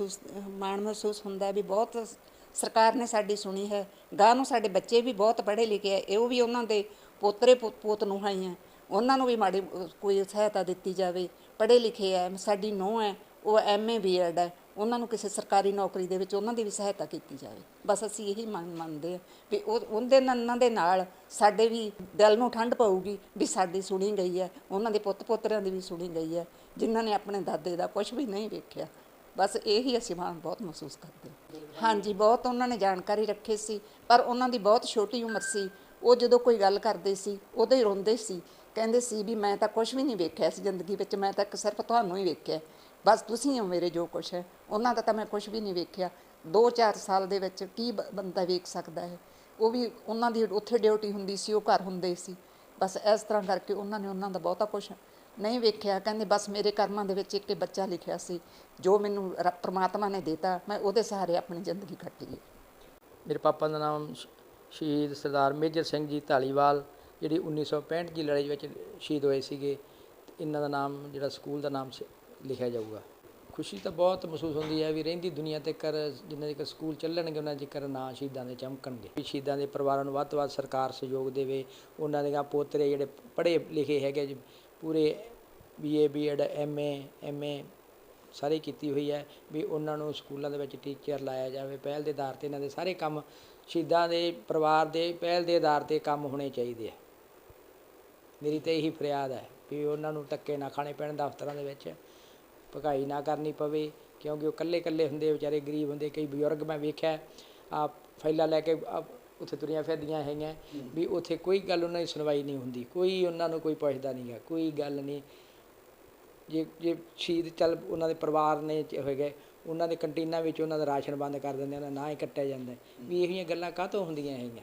ਮਹਿਸੂਸ ਮਾਣ ਮਹਿਸੂਸ ਹੁੰਦਾ ਵੀ ਬਹੁਤ ਸਰਕਾਰ ਨੇ ਸਾਡੀ ਸੁਣੀ ਹੈ। ਗਾਂ ਨੂੰ ਸਾਡੇ ਬੱਚੇ ਵੀ ਬਹੁਤ ਪੜ੍ਹੇ ਲਿਖੇ ਆ ਇਹ ਵੀ ਉਹਨਾਂ ਦੇ ਪੋਤਰੇ ਪੁ- ਪੋਤ ਨੂੰ ਆਈ ਹੈ। ਉਹਨਾਂ ਨੂੰ ਵੀ ਮਾੜੀ ਅਹ, ਕੋਈ ਸਹਾਇਤਾ ਦਿੱਤੀ ਜਾਵੇ। ਪੜ੍ਹੇ ਲਿਖੇ ਆ ਸਾਡੀ ਨੂੰਹ ਹੈ ਉਹ ਐਮਏ ਬੀਐਡ ਹੈ। ਉਹਨਾਂ ਨੂੰ ਕਿਸੇ ਸਰਕਾਰੀ ਨੌਕਰੀ ਦੇ ਵਿੱਚ ਉਹਨਾਂ ਦੀ ਵੀ ਸਹਾਇਤਾ ਕੀਤੀ ਜਾਵੇ। ਬਸ ਅਸੀਂ ਇਹੀ ਮੰਨ ਮੰਨਦੇ ਆ ਵੀ ਉਹ ਉਹਦੇ ਉਹਨਾਂ ਦੇ ਨਾਲ ਸਾਡੇ ਵੀ ਦਿਲ ਨੂੰ ਠੰਡ ਪਊਗੀ ਵੀ ਸਾਡੀ ਸੁਣੀ ਗਈ ਹੈ। ਉਹਨਾਂ ਦੇ ਪੁੱਤ ਪੋਤਰਿਆਂ ਦੀ ਵੀ ਸੁਣੀ ਗਈ ਹੈ। ਜਿਨ੍ਹਾਂ ਨੇ ਆਪਣੇ ਦਾਦੇ ਦਾ ਕੁਝ ਵੀ ਨਹੀਂ ਵੇਖਿਆ। ਬਸ ਇਹੀ ਅਸੀਂ ਮਾਣ ਬਹੁਤ ਮਹਿਸੂਸ ਕਰਦੇ ਹਾਂ। ਹਾਂਜੀ, ਬਹੁਤ ਉਹਨਾਂ ਨੇ ਜਾਣਕਾਰੀ ਰੱਖੀ ਸੀ, ਪਰ ਉਹਨਾਂ ਦੀ ਬਹੁਤ ਛੋਟੀ ਉਮਰ ਸੀ। ਉਹ ਜਦੋਂ ਕੋਈ ਗੱਲ ਕਰਦੇ ਸੀ, ਉਦੋਂ ਹੀ ਰੋਂਦੇ ਸੀ। ਕਹਿੰਦੇ ਸੀ ਵੀ ਮੈਂ ਤਾਂ ਕੁਝ ਵੀ ਨਹੀਂ ਵੇਖਿਆ ਇਸ ਜ਼ਿੰਦਗੀ ਵਿੱਚ, ਮੈਂ ਤਾਂ ਇੱਕ ਸਿਰਫ ਤੁਹਾਨੂੰ ਹੀ ਵੇਖਿਆ। ਬਸ ਤੁਸੀਂ ਹੋ ਮੇਰੇ ਜੋ ਕੁਛ ਹੈ। ਉਹਨਾਂ ਦਾ ਤਾਂ ਮੈਂ ਕੁਝ ਵੀ ਨਹੀਂ ਵੇਖਿਆ। 2-4 ਸਾਲ ਦੇ ਵਿੱਚ ਕੀ ਬੰਦਾ ਵੇਖ ਸਕਦਾ ਹੈ? ਉਹ ਵੀ ਉਹਨਾਂ ਦੀ ਉੱਥੇ ਡਿਊਟੀ ਹੁੰਦੀ ਸੀ, ਉਹ ਘਰ ਹੁੰਦੇ ਸੀ। ਬਸ ਇਸ ਤਰ੍ਹਾਂ ਕਰਕੇ ਉਹਨਾਂ ਨੇ ਉਹਨਾਂ ਦਾ ਬਹੁਤਾ ਕੁਝ ਨਹੀਂ ਵੇਖਿਆ। ਕਹਿੰਦੇ ਬਸ ਮੇਰੇ ਕਰਮਾਂ ਦੇ ਵਿੱਚ ਇੱਕ ਬੱਚਾ ਲਿਖਿਆ ਸੀ, ਜੋ ਮੈਨੂੰ ਰ- ਪ੍ਰਮਾਤਮਾ ਨੇ ਦਿੱਤਾ। ਮੈਂ ਉਹਦੇ ਸਹਾਰੇ ਆਪਣੀ ਜ਼ਿੰਦਗੀ ਕੱਟੀ ਹੈ ਮੇਰੇ ਪਾਪਾ ਦਾ ਨਾਮ ਸ਼- ਸ਼ਹੀਦ ਸਰਦਾਰ ਮੇਜਰ ਸਿੰਘ ਜੀ ਢਾਲੀਵਾਲ ਜਿਹੜੀ 1965 ਦੀ ਲੜਾਈ ਵਿੱਚ ਸ਼ਹੀਦ ਹੋਏ ਸੀਗੇ। ਤੇ ਇਹਨਾਂ ਦਾ ਨਾਮ, ਜਿਹੜਾ ਸਕੂਲ ਦਾ ਨਾਮ ਲਿਖਿਆ ਜਾਊਗਾ। ਖੁਸ਼ੀ ਤਾਂ ਬਹੁਤ ਮਹਿਸੂਸ ਹੁੰਦੀ ਹੈ ਵੀ ਰਹਿੰਦੀ ਦੁਨੀਆ ਤੇ ਕਰ, ਜਿੰਨਾ ਚਿਰ ਸਕੂਲ ਚੱਲਣਗੇ, ਉਹਨਾਂ ਚਿਰ ਨਾਂ ਸ਼ਹੀਦਾਂ ਦੇ ਚਮਕਣਗੇ। ਵੀ ਸ਼ਹੀਦਾਂ ਦੇ ਪਰਿਵਾਰਾਂ ਨੂੰ ਵੱਧ ਤੋਂ ਵੱਧ ਸਰਕਾਰ ਸਹਿਯੋਗ ਦੇਵੇ, ਉਹਨਾਂ ਦੇ ਪੋਤਰੇ ਜਿਹੜੇ ਪੜ੍ਹੇ ਲਿਖੇ ਹੈਗੇ ਜੀ, ਪੂਰੇ ਬੀਏ ਬੀਐਡ ਐਮਏ ਐਮਏ ਸਾਰੇ ਕੀਤੀ ਹੋਈ ਹੈ ਵੀ ਉਹਨਾਂ ਨੂੰ ਸਕੂਲਾਂ ਦੇ ਵਿੱਚ ਟੀਚਰ ਲਾਇਆ ਜਾਵੇ। ਪਹਿਲ ਦੇ ਆਧਾਰ ਤੇ ਇਹਨਾਂ ਦੇ ਸਾਰੇ ਕੰਮ ਸ਼ਹੀਦਾਂ ਦੇ ਪਰਿਵਾਰ ਦੇ ਪਹਿਲ ਦੇ ਆਧਾਰ ਤੇ ਕੰਮ ਹੋਣੇ ਚਾਹੀਦੇ ਆ। ਮੇਰੀ ਤਾਂ ਇਹੀ ਫਰਿਆਦ ਹੈ ਵੀ ਉਹਨਾਂ ਨੂੰ ਧੱਕੇ ਨਾ ਖਾਣੇ ਪੈਣ ਦਫ਼ਤਰਾਂ ਦੇ ਵਿੱਚ। ਭਗਾਈ ਨਾ ਕਰਨੀ ਪਵੇ, ਕਿਉਂਕਿ ਉਹ ਇਕੱਲੇ ਇਕੱਲੇ ਹੁੰਦੇ, ਵਿਚਾਰੇ ਗਰੀਬ ਹੁੰਦੇ, ਕਈ ਬਜ਼ੁਰਗ ਮੈਂ ਵੇਖਿਆ ਆ ਫਾਈਲਾਂ ਲੈ ਕੇ ਉੱਥੇ ਤੁਰੀਆਂ ਫਿਰਦੀਆਂ ਹੈਗੀਆਂ, ਵੀ ਉੱਥੇ ਕੋਈ ਗੱਲ ਉਹਨਾਂ ਦੀ ਸੁਣਵਾਈ ਨਹੀਂ ਹੁੰਦੀ, ਕੋਈ ਉਹਨਾਂ ਨੂੰ ਕੋਈ ਪੁੱਛਦਾ ਨਹੀਂ ਹੈ ਕੋਈ ਗੱਲ ਨਹੀਂ। ਜੇ ਜੇ ਸ਼ਹੀਦ ਚੱਲ ਉਹਨਾਂ ਦੇ ਪਰਿਵਾਰ ਨੇ ਚ ਹੋਏ ਗਏ, ਉਹਨਾਂ ਦੇ ਕੰਟੀਨਾਂ ਵਿੱਚ ਉਹਨਾਂ ਦਾ ਰਾਸ਼ਨ ਬੰਦ ਕਰ ਦਿੰਦੇ ਉਹਨਾਂ ਦਾ ਨਾ ਹੀ ਕੱਟਿਆ ਜਾਂਦਾ, ਵੀ ਇਹੋ ਜਿਹੀਆਂ ਗੱਲਾਂ ਕਾਹਤੋਂ ਹੁੰਦੀਆਂ ਹੈਗੀਆਂ?